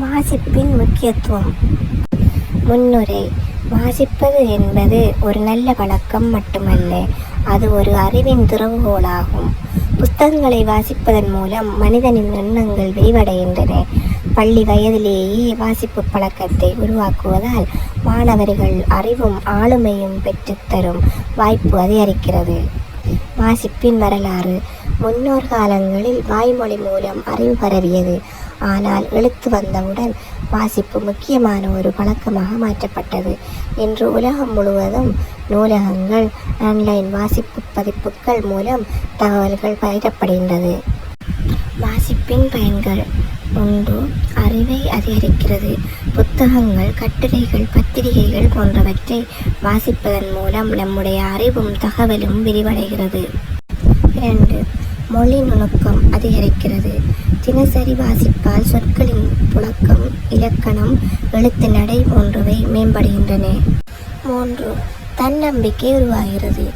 வாசிப்பின் முக்கியத்துவம். முன்னுரை. வாசிப்பது என்பது ஒரு நல்ல பழக்கம் மட்டுமல்ல அது ஒரு அறிவின் துறவுகோலாகும். புத்தகங்களை வாசிப்பதன் மூலம் மனிதனின் எண்ணங்கள் விரிவடைகின்றன. பள்ளி வயதிலேயே வாசிப்பு பழக்கத்தை உருவாக்குவதால் மாணவர்கள் அறிவும் ஆளுமையும் பெற்றுத்தரும் வாய்ப்பு அதிகரிக்கிறது. வாசிப்பின் வரலாறு. முன்னோர் காலங்களில் வாய்மொழி மூலம் அறிவு பரவியது. ஆனால் எழுத்து வந்தவுடன் வாசிப்பு முக்கியமான ஒரு பழக்கமாக மாற்றப்பட்டது. இன்று உலகம் முழுவதும் நூலகங்கள் ஆன்லைன் வாசிப்பு பதிப்புகள் மூலம் தகவல்கள் பயிரப்படுகின்றது வாசிப்பின் பயன்கள் ஒன்று அறிவை அதிகரிக்கிறது. புத்தகங்கள் கட்டுரைகள் பத்திரிகைகள் போன்றவற்றை வாசிப்பதன் மூலம் நம்முடைய அறிவும் தகவலும் விரிவடைகிறது. இரண்டு மொழி நுணுக்கம் அதிகரிக்கிறது. தினசரி வாசிப்பால் சொற்களின் புழக்கம் இலக்கணம் எழுத்து நடை போன்றவை மேம்படுகின்றன. மூன்று தன்னம்பிக்கை உருவாகிறது.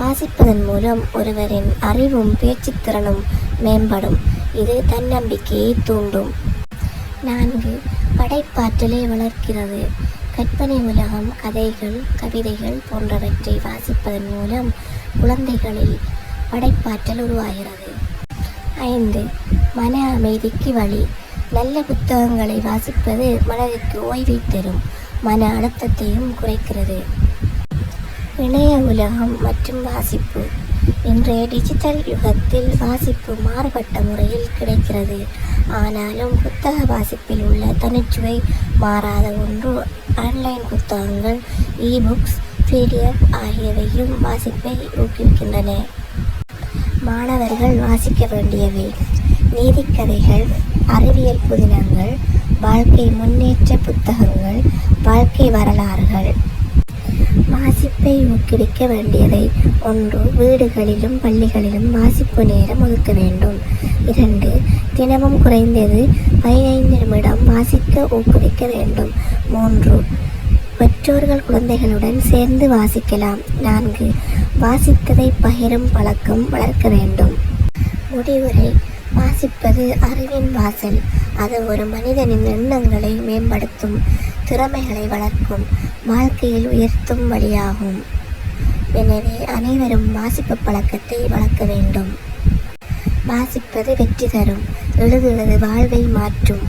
வாசிப்பதன் மூலம் ஒருவரின் அறிவும் பேச்சுத்திறனும் மேம்படும். இது தன்னம்பிக்கையை தூண்டும். நான்கு படைப்பாற்றலை வளர்க்கிறது. கற்பனை உலகம் கதைகள் கவிதைகள் போன்றவற்றை வாசிப்பதன் மூலம் குழந்தைகளில் படைப்பாற்றல் உருவாகிறது. ஐந்து மன அமைதிக்கு வழி. நல்ல புத்தகங்களை வாசிப்பது மனதிற்கு ஓய்வை தரும். மன அழுத்தத்தையும் குறைக்கிறது. இணைய உலகம் மற்றும் வாசிப்பு. இன்றைய டிஜிட்டல் யுகத்தில் வாசிப்பு மாறுபட்ட முறையில் கிடைக்கிறது. ஆனாலும் புத்தக வாசிப்பில் உள்ள தனிச்சுவை மாறாத ஒன்று ஆன்லைன் புத்தகங்கள் இபுக்ஸ் பிடிஎஃப் ஆகியவையும் வாசிப்பை ஊக்குவிக்கின்றன. மாணவர்கள் வாசிக்க வேண்டியவை. நீதிக்கதைகள் அறிவியல் புதினங்கள் வாழ்க்கை முன்னேற்ற புத்தகங்கள் வாழ்க்கை வரலாறுகள். வாசிப்பை ஊக்குவிக்க வேண்டியவை ஒன்று வீடுகளிலும் பள்ளிகளிலும் வாசிப்பு நேரம் ஒதுக்க வேண்டும். இரண்டு தினமும் குறைந்தது பதினைந்து நிமிடம் வாசிக்க ஊக்குவிக்க வேண்டும். மூன்று பெற்றோர்கள் குழந்தைகளுடன் சேர்ந்து வாசிக்கலாம். நான்கு வாசித்ததை பகிரும் பழக்கம் வளர்க்க வேண்டும். முடிவுரை வாசிப்பது அறிவின் வாசல். அது ஒரு மனிதனின் எண்ணங்களை மேம்படுத்தும் திறமைகளை வளர்க்கும் வாழ்க்கையில் உயர்த்தும் வழியாகும். எனவே அனைவரும் வாசிப்பு பழக்கத்தை வளர்க்க வேண்டும். வாசிப்பது வெற்றி தரும் எழுதுவது வாழ்வை மாற்றும்.